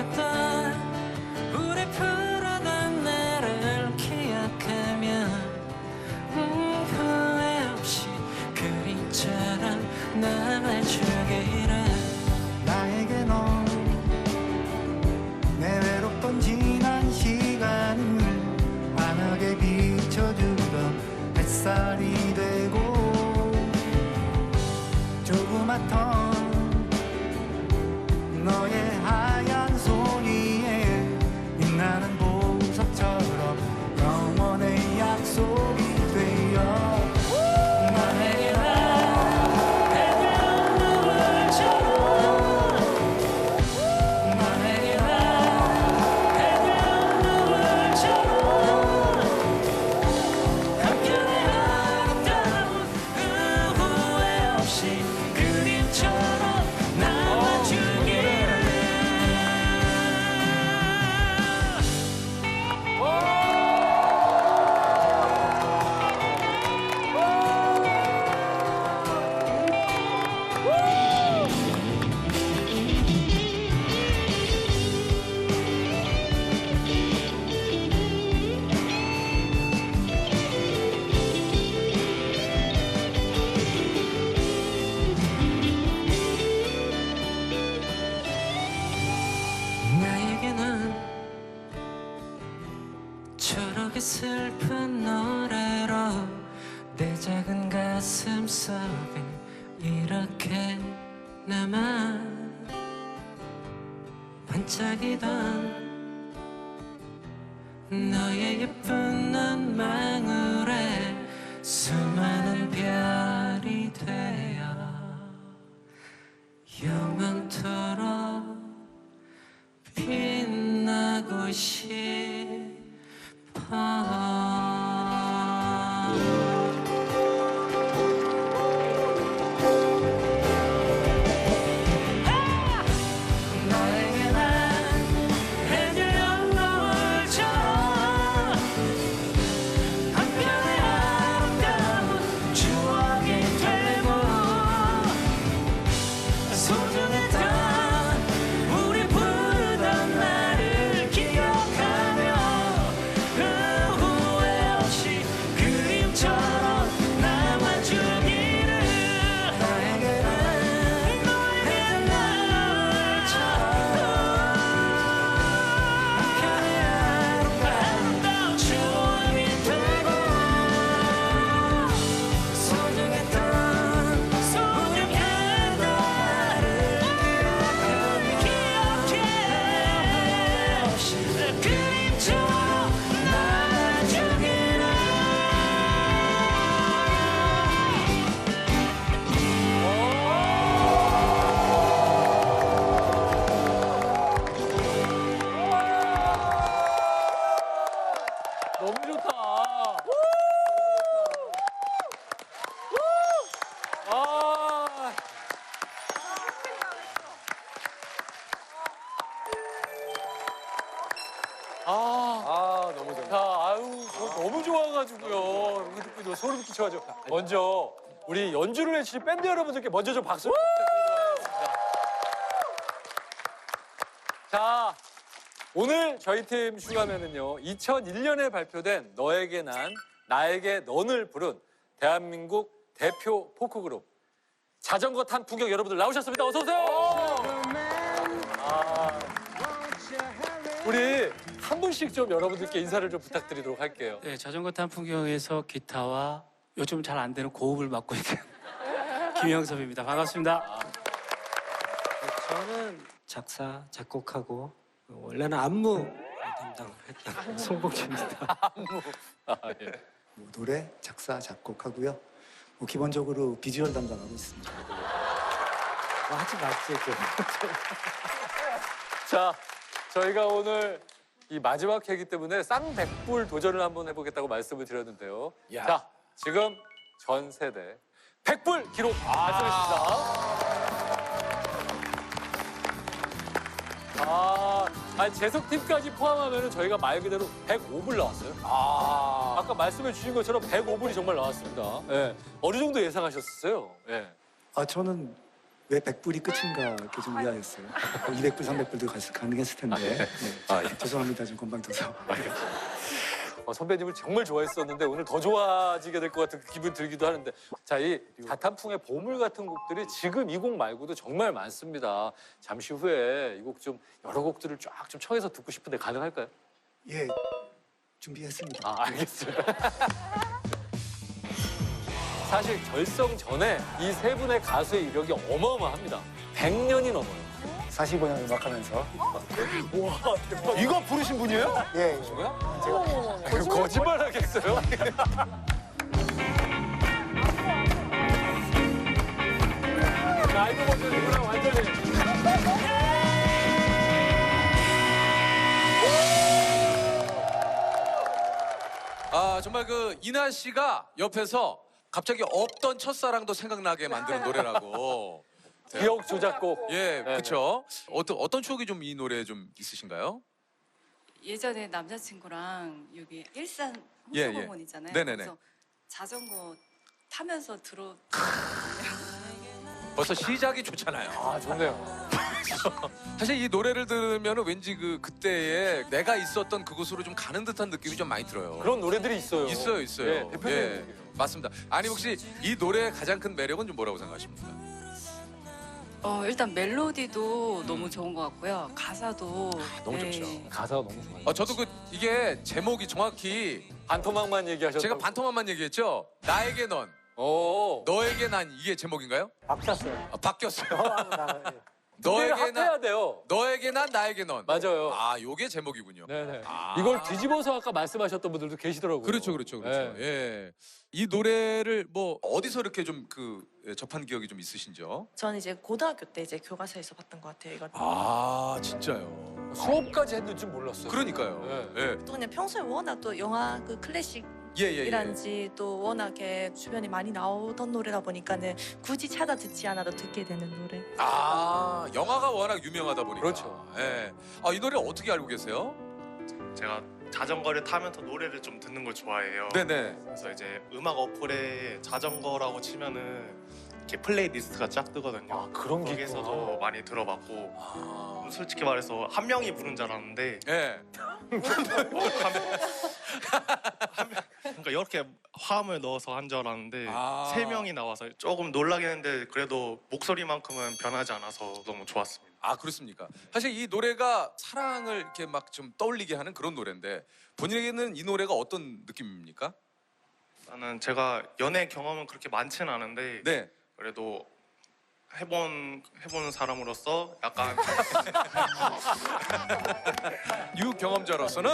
좋겠다. 먼저 우리 연주를 해주신 밴드 여러분들께 먼저 좀 박수 부탁드리겠습니다. 자, 오늘 저희 팀 슈가맨은요, 2001년에 발표된 너에게 난, 나에게 넌을 부른 대한민국 대표 포크 그룹 자전거 탄 풍경 여러분들 나오셨습니다. 어서 오세요. 아, 우리 한 분씩 좀 여러분들께 인사를 좀 부탁드리도록 할게요. 네, 자전거 탄 풍경에서 기타와 요즘 잘 안 되는 고음을 맡고 있는 김영섭입니다. 반갑습니다. 저는 작사, 작곡하고 원래는 안무 담당했던 송복주입니다. 아, 예. 뭐 노래, 작사, 작곡하고요. 뭐 기본적으로 비주얼 담당하고 있습니다. 뭐 하지 마세요. 자, 저희가 오늘 이 마지막 회기 때문에 쌍백불 도전을 한번 해보겠다고 말씀을 드렸는데요. 야. 자, 지금 전 세대 백불 기록 달성했습니다. 아, 아니 재석팀까지 포함하면 저희가 말 그대로 105불 나왔어요. 아. 아까 말씀해 주신 것처럼 105불이 정말 나왔습니다. 예. 어느 정도 예상하셨어요? 예. 아 저는 왜 100불이 끝인가 이렇게 좀 의아했어요. 200불, 300불도 가능했을 텐데. 네. 아, 예. 죄송합니다. 좀 건방져서. 어, 선배님을 정말 좋아했었는데 오늘 더 좋아지게 될 것 같은 기분 들기도 하는데 자이 자탄풍의 보물 같은 곡들이 지금 이 곡 말고도 정말 많습니다. 잠시 후에 이 곡 좀 여러 곡들을 쫙 좀 청해서 듣고 싶은데 가능할까요? 예, 준비했습니다. 아 알겠어요. 사실 결성 전에 이 세 분의 가수의 이력이 어마어마합니다. 100년이 넘어요. 45년 음악하면서. 이거 부르신 분이에요? 예, 예. 거짓말 하겠어요? 라이브 버전이구나 완전히. 아 정말 그 이나 씨가 옆에서 갑자기 없던 첫사랑도 생각나게 만드는 노래라고. 기억 조작곡. 예, 네, 그렇죠. 어떤 어떤 추억이 좀 이 노래에 좀 있으신가요? 예전에 남자친구랑 여기 일산 예, 예. 있잖아요. 네네네. 그래서 자전거 타면서 들어 벌써 시작이 좋잖아요. 아 좋네요. 사실 이 노래를 들으면 왠지 그 그때의 내가 있었던 그곳으로 좀 가는 듯한 느낌이 좀 많이 들어요. 그런 노래들이 있어요. 있어요, 있어요. 예, 대표적인 예. 맞습니다. 아니 혹시 이 노래의 가장 큰 매력은 좀 뭐라고 생각하십니까? 어, 일단 멜로디도 너무 좋은 것 같고요. 가사도 너무 네. 좋죠. 가사가 너무 좋아요. 어, 저도 그 이게 제목이 정확히 반토막만 얘기하셨다고. 제가 반토막만 얘기했죠. 나에게 넌, 오. 너에게 난 이게 제목인가요? 바뀌었어요. 아, 바뀌었어요. 나, 예. 너에게 합해야 돼요. 너에게 난, 나에게 넌. 맞아요. 아, 요게 제목이군요. 네네. 아. 이걸 뒤집어서 아까 말씀하셨던 분들도 계시더라고요. 그렇죠, 그렇죠, 그렇죠. 네. 예. 이 노래를 뭐 어디서 이렇게 좀 그 접한 기억이 좀 있으신지요? 저는 이제 고등학교 때 이제 교과서에서 봤던 것 같아요. 이걸 아, 진짜요. 수업까지 했는 줄 몰랐어요. 그러니까요. 예. 또 그냥 평소에 워낙 또 영화 그 클래식 예, 예, 예. 이란지 또 워낙에 주변에 많이 나오던 노래다 보니까는 굳이 찾아 듣지 않아도 듣게 되는 노래. 아, 영화가 워낙 유명하다 보니까. 그렇죠. 예. 아, 이 노래 어떻게 알고 계세요? 제가 자전거를 타면서 노래를 좀 듣는 걸 좋아해요. 네네. 그래서 이제 음악 어플에 자전거라고 치면은 이렇게 플레이리스트가 쫙 뜨거든요. 아, 그런 게 거기서도 있구나. 많이 들어봤고 아. 솔직히 말해서 한 명이 부른 줄 알았는데 예. 그러니까 이렇게 화음을 넣어서 한 줄 알았는데 아. 세 명이 나와서 조금 놀라긴 했는데 그래도 목소리만큼은 변하지 않아서 너무 좋았습니다. 아, 그렇습니까? 사실 이 노래가 사랑을 이렇게 막 좀 떠올리게 하는 그런 노래인데 본인에게는 이 노래가 어떤 느낌입니까? 나는 제가 연애 경험은 그렇게 많지는 않은데 네. 그래도 해본 해본 사람으로서 약간 유경험자로서는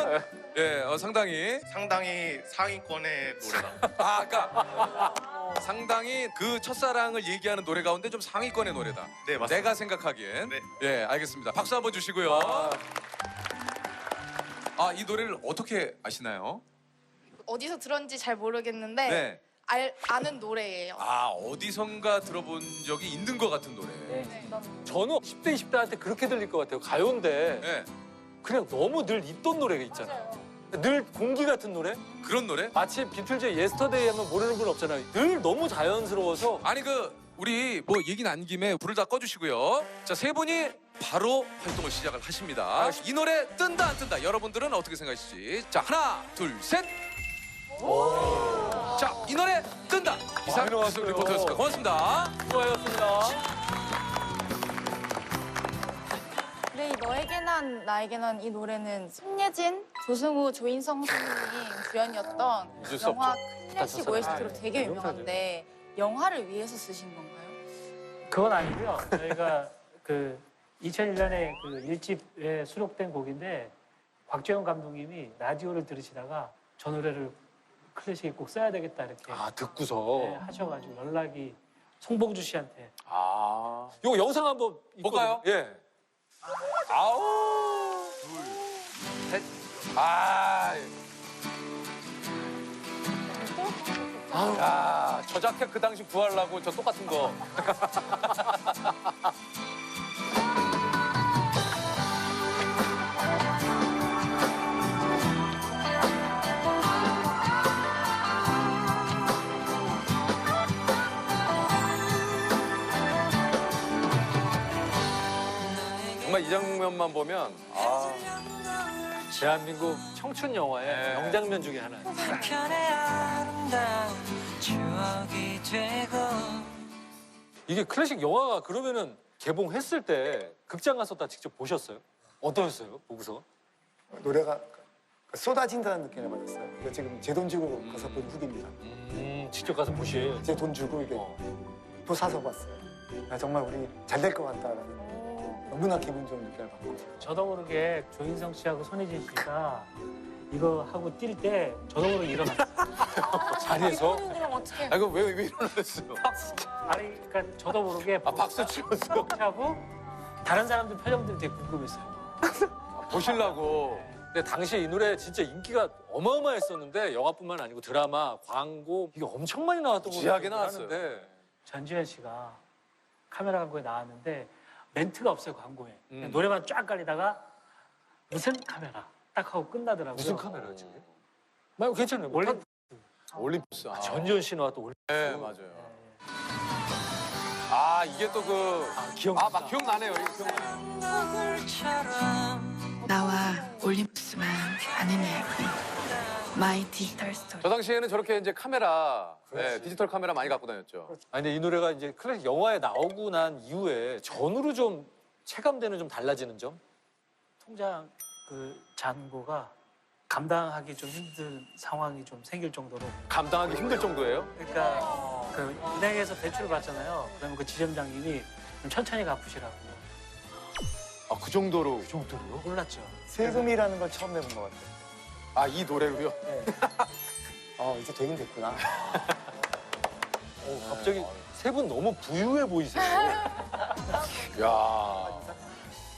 예, 어, 상당히 상당히 상위권의 노래다. 아, 그러니까 상당히 그 첫사랑을 얘기하는 노래 가운데 좀 상위권의 노래다. 네 맞습니다. 내가 생각하기엔. 네. 예, 알겠습니다. 박수 한번 주시고요. 아, 이 노래를 어떻게 아시나요? 어디서 들었는지 잘 모르겠는데 네. 알, 아는 노래예요. 아, 어디선가 들어본 적이 있는 것 같은 노래. 네. 저는 10대, 20대한테 그렇게 들릴 것 같아요. 가요인데 예. 그냥 너무 늘 있던 노래가 있잖아요. 늘 공기 같은 노래? 그런 노래? 마치 비틀즈의 예스터데이 하면 모르는 분 없잖아요. 늘 너무 자연스러워서 아니 그 우리 뭐 얘기 난 김에 불을 다 꺼주시고요. 자 세 분이 바로 활동을 시작을 하십니다. 이 노래 뜬다 안 뜬다 여러분들은 어떻게 생각하실지 자 하나 둘 셋. 자 이 노래 뜬다 이상 나왔어요. 리포터였습니다. 고맙습니다. 수고하셨습니다. 이 너에게 난 나에게 난 이 노래는 손예진, 조승우, 조인성 선생님 주연이었던 잊을 수 영화. 클래식. OST로 되게 유명한데 영화를 위해서 쓰신 건가요? 그건 아니고요. 저희가 그 2001년에 그 일집에 수록된 곡인데 곽재영 감독님이 라디오를 들으시다가 저 노래를 클래식에 꼭 써야 되겠다 이렇게 아 듣고서. 네, 하셔가지고 연락이 송봉주 씨한테 아. 이거 영상 한번 볼까요? 예. 아우 둘 셋. 아. 야, 저 자켓 그 당시 구하려고 저 똑같은 거. 정말 이 장면만 보면 아, 대한민국 청춘 영화의 네. 명장면 중에 하나. 이게 클래식 영화가 그러면은 개봉했을 때 극장 가서 다 직접 보셨어요? 어떠셨어요? 보고서? 노래가 쏟아진다는 느낌을 받았어요. 근데 지금 제 돈 주고 가서 본 후기입니다. 음, 직접 가서 보시에요. 제 돈 주고 이게 어. 또 사서 봤어요. 아, 정말 우리 잘 될 것 같다라는 너무나 기분 좋은 느낌을 받고 저도 모르게 조인성 씨하고 손예진 씨가 이거 하고 뛸 때 저도 모르게 일어났어요. 자리에서 그럼 어떻게? 아 이거 왜, 왜 일어났어요? 아니 그러니까 저도 모르게 아 박수 치면서 하고 다른 사람들 표정들이 되게 궁금했어요. 보시려고. 근데 당시에 이 노래 진짜 인기가 어마어마했었는데 영화뿐만 아니고 드라마, 광고 이게 엄청 많이 나왔던 걸로 지하게 나왔어요. 전지현 씨가 카메라 광고에 나왔는데 멘트가 없어요 광고에 그냥 음. 노래만 쫙 깔리다가 무슨 카메라 딱 하고 끝나더라고요. 무슨 카메라였지? 그게? 말 괜찮아요. 원래 올림푸스. 아, 전지현 씨 나왔던 올림. 네 맞아요. 아 이게 또 그. 아 기억. 아 막 기억나네요. 이거 기억나요. 나와 올림푸스만 아는 이야기. 마이 디지털 스토리. 저 당시에는 저렇게 이제 카메라, 예, 디지털 카메라 많이 갖고 다녔죠. 아니 근데 이 노래가 이제 클래식 영화에 나오고 난 이후에 전후로 좀 체감되는 좀 달라지는 점? 통장 그 잔고가 감당하기 좀 힘든 상황이 좀 생길 정도로 감당하기 힘들 정도예요. 그러니까 그 은행에서 대출을 받잖아요. 그러면 그 지점장님이 좀 천천히 갚으시라고 아, 그 정도로. 그 정도로요? 몰랐죠. 세금이라는 걸 처음 내본 것 같아요. 아, 이 노래로요? 어, 이제 되긴 됐구나. 어, 갑자기 세 분 너무 부유해 보이세요. 야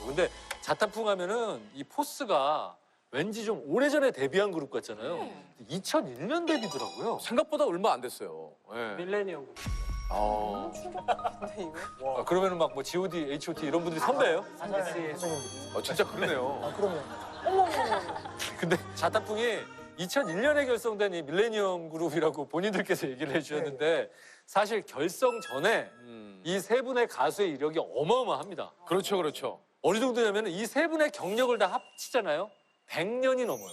근데 자타풍 하면은 이 포스가 왠지 좀 오래전에 데뷔한 그룹 같잖아요. 2001년 데뷔더라고요. 생각보다 얼마 안 됐어요. 예. 밀레니엄 어. 아, 그러면은 막 뭐 G.O.D, H.O.T 이런 분들이 선배예요? SES 어, 진짜 그러네요. 아, 그럼요. 근데 자타풍이 2001년에 결성된 이 밀레니엄 그룹이라고 본인들께서 얘기를 해주셨는데 사실 결성 전에 음. 이세 분의 가수의 이력이 어마어마합니다. 그렇죠, 그렇죠. 어느 정도냐면 이 세 분의 경력을 다 합치잖아요. 100년이 넘어요.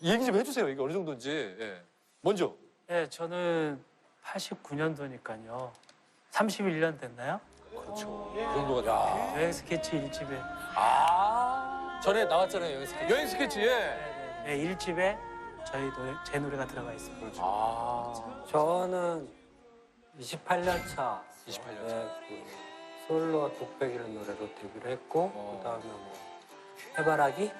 이 얘기 좀 해주세요. 이게 어느 정도인지. 예. 먼저. 네, 저는 89년도니까요. 31년 됐나요? 그렇죠. 이 정도가. 여행 스케치 1집에 아. 전에 나왔잖아요. 여기 스케치. 여행 스케치에. 네, 1집에 저희 노래, 제 노래가 들어가 있습니다. 아. 저는 28년 차 28년 네, 그 솔로 독백이라는 노래로 데뷔를 했고 어. 그다음에 뭐 해바라기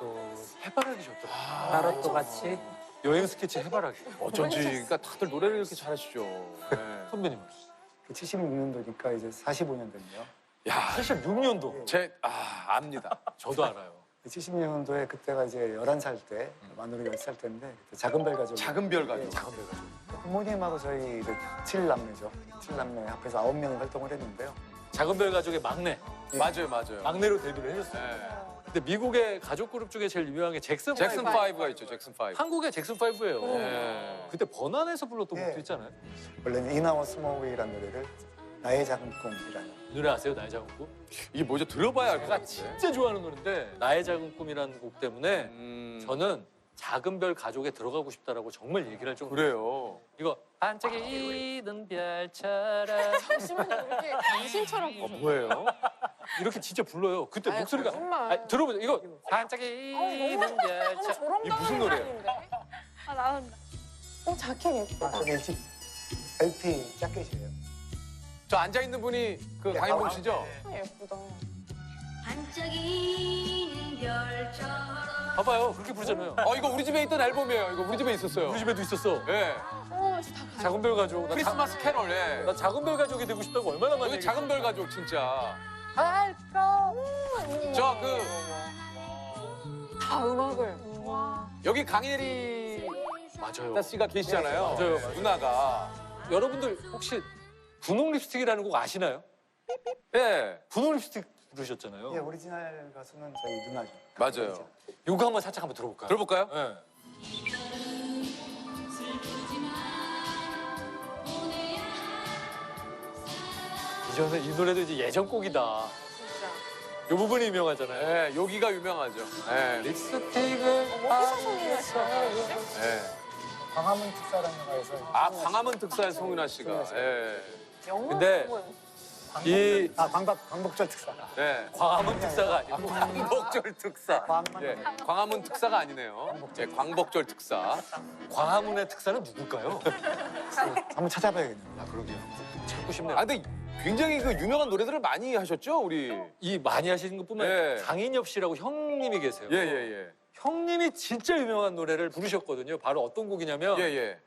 또 해바라기 좋더라. 따로 또 같이 여행 스케치 해바라기. 어쩐지. 그러니까 다들 노래를 이렇게 잘하시죠. 예. 선배님. 76년도니까 이제 45년 됐네요. 야, 76년도. 제, 아, 압니다. 저도 알아요. 76년도에 그때가 이제 11살 때, 만으로 10살 때인데 그때 작은 별 가족. 작은 별 가족. 예, 작은 별 가족. 부모님하고 저희 이제 7남매죠. 7남매 합해서 9명이 활동을 했는데요. 작은 별 가족의 막내. 맞아요, 맞아요. 막내로 데뷔를 해줬어요. 예. 근데 미국의 가족 그룹 중에 제일 유명한 게 잭슨 잭슨 파이브. 5가 있죠, 잭슨 5. 한국의 잭슨 파이브예요 예. 그때 번안에서 불렀던 예. 곡도 있잖아요. 원래는 이나워 스모우이라는 노래를 나의 작은 꿈이라는 이 노래 아세요? 나의 작은 꿈? 이게 뭐죠? 들어봐야 알 것 제가 같은데. 진짜 좋아하는 노래인데 나의 작은 꿈이라는 곡 때문에 음, 저는 작은 별 가족에 들어가고 싶다라고 정말 얘기를 할 정도로 그래요. 이거 반짝이는 별처럼 잠시만요. 이렇게 당신처럼 어, 뭐예요? 이렇게 진짜 불러요. 그때 아이, 목소리가 거짓말. 아니, 들어보세요. 이거 반짝이는 별처럼 저런 이게 무슨 노래예요? 아 나온다. 어 자켓 예쁘다. 아, 저게 일찍 LP 자켓이에요. 저 앉아 있는 분이 그 강인봉 씨죠? 아, 예쁘다. 반짝이는 별처럼. 봐봐요. 그렇게 부르잖아요. 어, 이거 우리 집에 있던 앨범이에요. 이거 우리 집에 있었어요. 우리 집에도 있었어. 예. 어 진짜 다 가요. 작은 별 가족. 나, 크리스마스 캐롤, 예. 자, 나 작은 별 가족이 되고 싶다고 얼마나 많이 여기 작은 별 가족, 진짜. 할까? 저 그, 다 음악을. 와. 여기 강예리 맞아요. 씨가 계시잖아요. 맞아요, 맞아요. 누나가. 여러분들 혹시 분홍 립스틱이라는 곡 아시나요? 예. 분홍 립스틱 부르셨잖아요. 예, 오리지널 가수는 저희 누나죠. 맞아요. 요거 한번 살짝 한번 들어볼까요? 들어볼까요? 예. 이전에 이 노래도 이제 예전 곡이다. 진짜. 요 부분이 유명하잖아요. 예, 여기가 유명하죠. 예. 립스틱을 지 예. 광화문 특사라는 영화에서 아, 광화문 특사의 송윤아 씨가. 예. 근데 이 아 광박 광복절 특사. 예. 광화문 특사가 아니고 광복절 특사. 광화문 예. 광화문 특사가 아니네요. 예, 광복절 특사. 광화문의 특사는 누굴까요? 한번 찾아봐야겠네요. 아 그러게요. 찾고 싶네요. 아, 근데 굉장히 그 유명한 노래들을 많이 하셨죠, 우리? 이 많이 하시는 것뿐만 예. 아니라 강인엽 씨라고 형님이 계세요. 예, 예, 예. 형님이 진짜 유명한 노래를 부르셨거든요. 바로 어떤 곡이냐면 예, 예.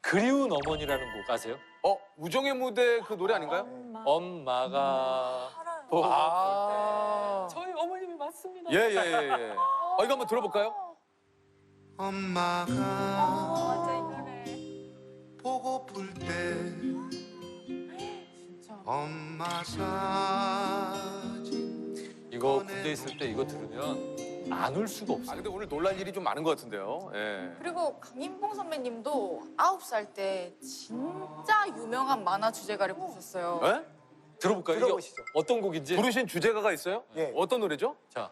그리운 어머니라는 곡 아세요? 어, 우정의 무대 그 노래 아닌가요? 엄마가 보고 아. 저희 어머님이 맞습니다. 예, 예, 예, 예. 어, 이거 한번 들어볼까요? 엄마가 맞아 이 노래. 보고플 때. 엄마 사진 이거 군대 있을 때 이거 들으면 안울 수가 아, 없어요. 근데 오늘 놀랄 일이 좀 많은 것 같은데요. 예. 그리고 강인봉 선배님도 아홉 살 때 진짜 유명한 만화 주제가를 부르셨어요. 예? 들어볼까요? 이게 들어보시죠. 어떤 곡인지. 부르신 주제가가 있어요? 예. 어떤 노래죠? 자,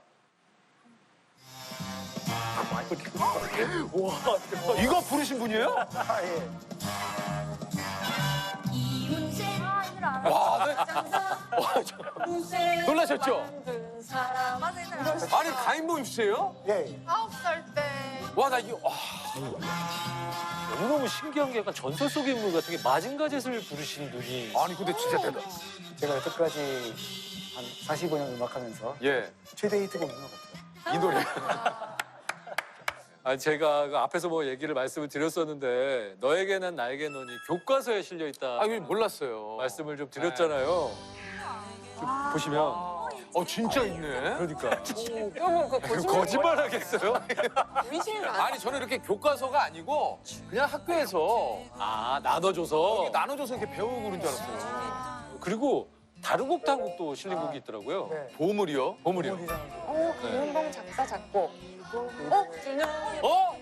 이거 부르신 분이에요? 아, 예. 와, 네. 와, 저- 놀라셨죠? 아니 가인범 씨예요? 예. 아홉 살 때. 와, 나 이거, 와. 너무너무 신기한 게 약간 전설 속의 인물 같은 게 마징가젯을 부르신 분이. 아니 근데 진짜 대단. 제가 여태까지 한 45년 음악하면서 예, 최대 히트곡인 것 같아요. 이 노래. 아, 제가 그 앞에서 뭐 얘기를 말씀을 드렸었는데 너에게 난 나에게 너니 교과서에 실려 있다. 아, 이거 몰랐어요. 말씀을 좀 드렸잖아요. 좀 보시면 어, 진짜 있네. 그러니까 그러면 그 거짓말 거짓말 하겠어요? 의심이 안 아니 저는 이렇게 교과서가 아니고 그냥 학교에서 아 나눠줘서 나눠줘서 이렇게 배우고 그런 줄 알았어요. 그리고 다른 곡도 한 곡도 실린 곡이 있더라고요. 네. 보물이요? 보물이요. 어, 김은봉 작사 작곡. 어, 어?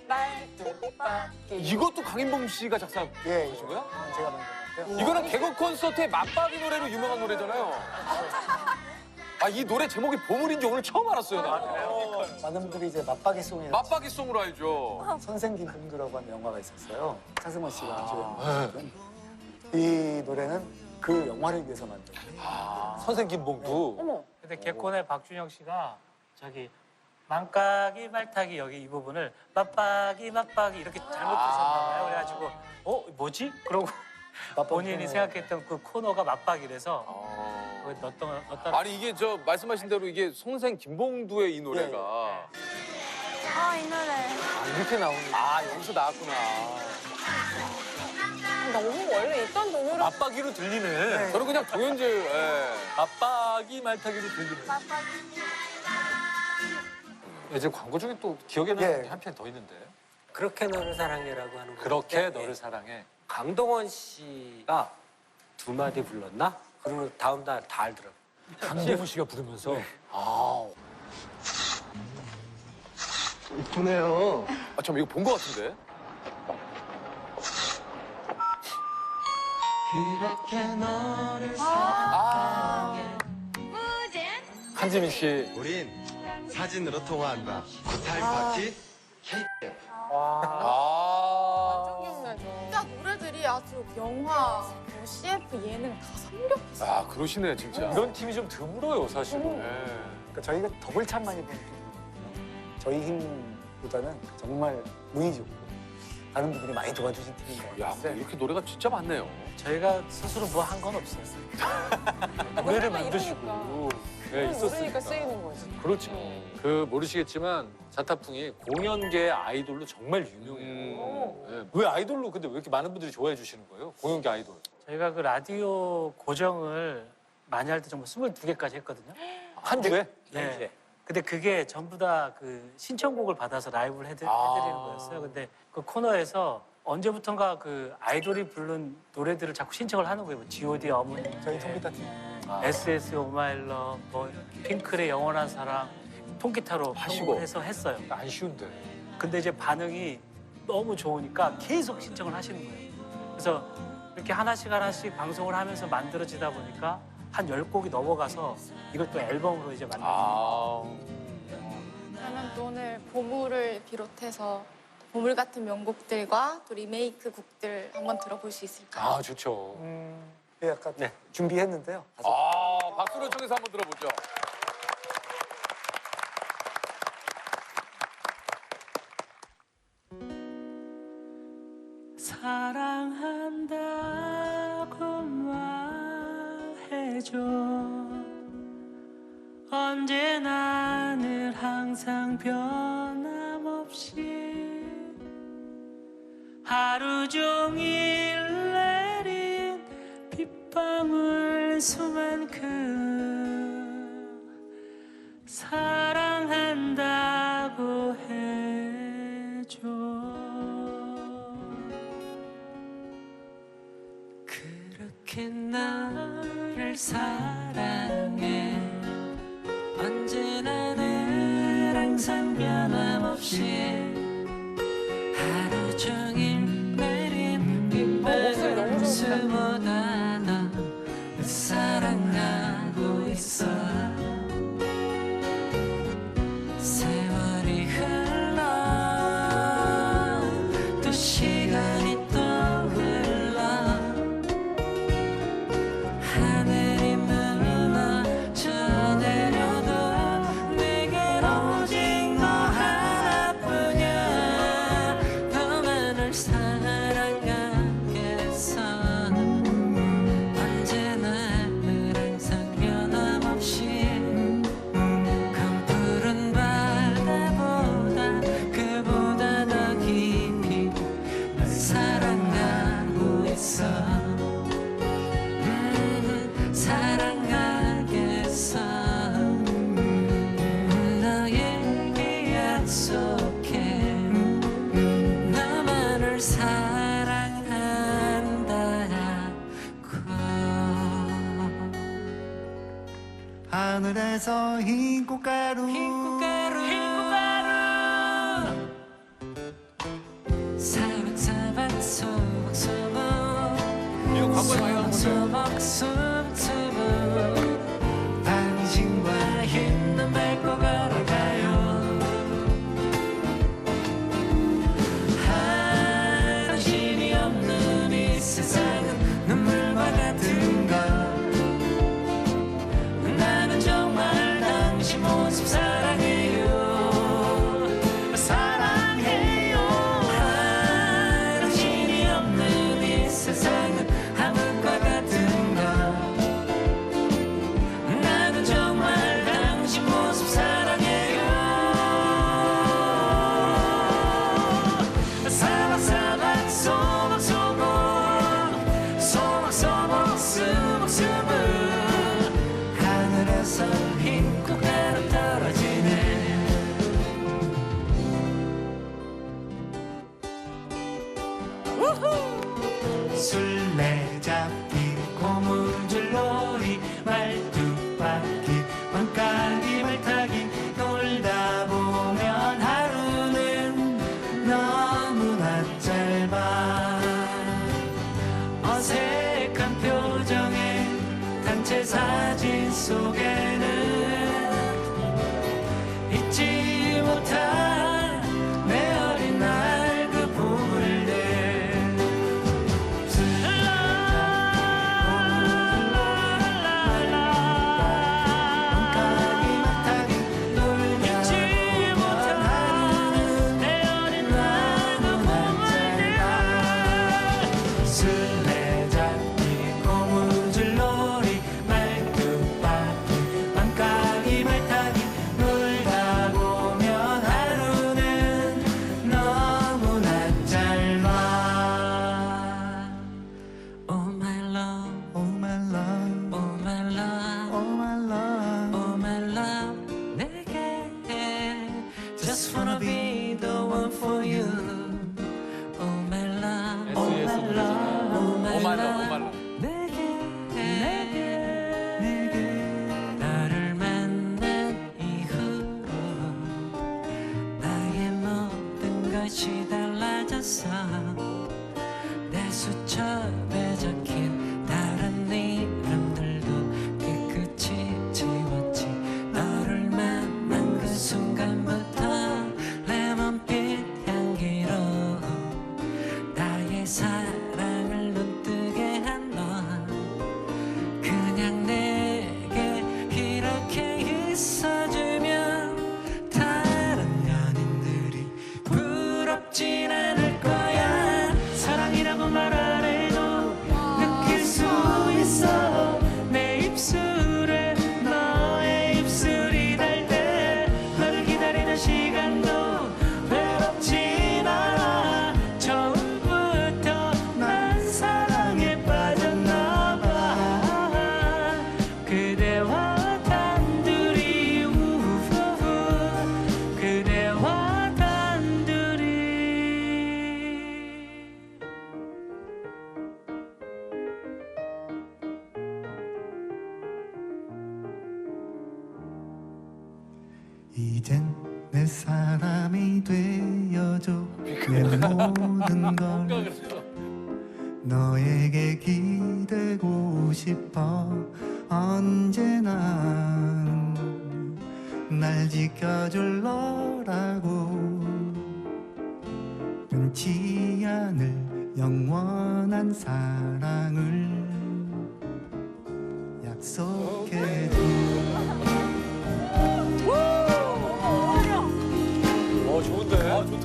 이것도 강인범 씨가 작사하신 예, 거야? 제가 만든. 이거는 개그 콘서트의 맞박이 노래로 유명한 노래잖아요. 아, 이 노래 제목이 보물인지 오늘 처음 알았어요, 나. 많은 분들이 이제 맞박이송이라고 맞박이 송으로 알죠. 선생 김봉두라고 하는 영화가 있었어요. 차승원 씨가 아. 주연했던 이 노래는 그 영화를 위해서 만든 선생 김봉두. 어머. 근데 개콘의 박준영 씨가 저기 망까기 말타기 여기 이 부분을 맞박이 맞박이 이렇게 잘못 드셨나 봐요. 그래가지고 어 뭐지? 그러고 본인이 생각했던 그 코너가 맞박이라서 거기 넣었던 넣었다. 아니 이게 저 말씀하신 대로 이게 송생 김봉두의 이 노래가 아, 이 노래. 아, 이렇게 나오는 아 여기서 나왔구나. 너무 원래 있던 노래. 맞박이로 들리네. 저는 그냥 도현재 예. 맞박이 말타기로 들리네. 이 제 광고 중에 또 기억에 나는 예. 한 편 더 있는데. 그렇게 너를 사랑해라고 하는 거. 그렇게 너를 사랑해. 강동원 씨가 두 마디 불렀나? 그리고 다음 날 다 알더라고. 강동원 씨가 부르면서. 아. 이쁘네요. 아, 잠 이거 본 것 같은데. 아. 한지민 씨. 우린 사진으로 통화한다 타임 파티 아. 기억나죠. 진짜 노래들이 아주 영화, 뭐 CF 예능 다 섭렵했어. 아 그러시네 진짜. 이런 팀이 좀 드물어요, 사실은. 네. 그러니까 저희가 덕을 참 많이 보는 팀이거든요. 저희 힘보다는 정말 운이 좋고 많은 분들이 많이 도와주신 팀인 것 야, 같아요. 근데 이렇게 노래가 진짜 많네요. 저희가 스스로 뭐 한 건 없어요. 노래를 만드시고 네, 모르니까 있었으니까. 쓰이는 거지. 그렇죠. 그 모르시겠지만 자타풍이 공연계 아이돌로 정말 유명해요. 네. 왜 아이돌로 근데 왜 이렇게 많은 분들이 좋아해 주시는 거예요? 공연계 아이돌. 저희가 그 라디오 고정을 많이 할 때 정말 22개까지 했거든요. 한 주에? 네. 근데 그게 전부 다 그 신청곡을 받아서 라이브를 해드, 아. 해드리는 거였어요. 근데 그 코너에서 언제부턴가 그 아이돌이 부른 노래들을 자꾸 신청을 하는 거예요. 뭐 G.O.D 어머니, 저희 통기타 팀. S.S. 오마일러, 뭐 핑클의 영원한 사랑, 통기타로 하시고. 해서 했어요. 안 쉬운데. 근데 이제 반응이 너무 좋으니까 계속 신청을 하시는 거예요. 그래서 이렇게 하나씩 하나씩 방송을 하면서 만들어지다 보니까 한 열곡이 넘어가서 이걸 또 앨범으로 이제 만든 거예요. 아. 그러면 또 오늘 보물을 비롯해서 보물 같은 명곡들과 또 리메이크 곡들 한번 들어볼 수 있을까요? 아, 좋죠. 예, 아까 준비했는데요. 아, 박수를 청해서 한번 들어보죠. 사랑한다고 말해줘 언제나 늘 항상 변함없이 하루 종일 수만큼 사랑한다고 해줘. 그렇게 나를 사랑 Savaksın inside. 이젠 내 사람이 되어줘. 내 모든 걸 너에게 기대고 싶어. 언제나 날 지켜줄 너라고. 끊지 않을 영원한 사랑을 약속해줘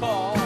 Cổ.